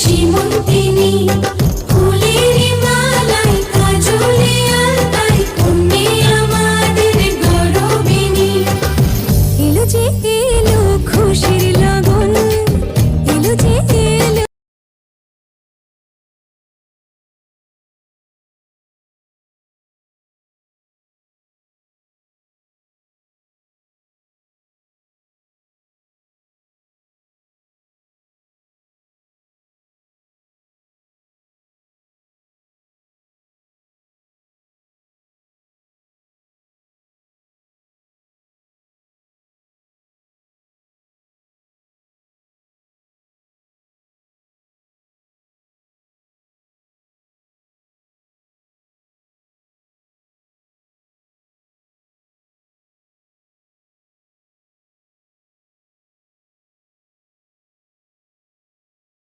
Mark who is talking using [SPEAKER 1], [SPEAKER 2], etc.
[SPEAKER 1] Simantini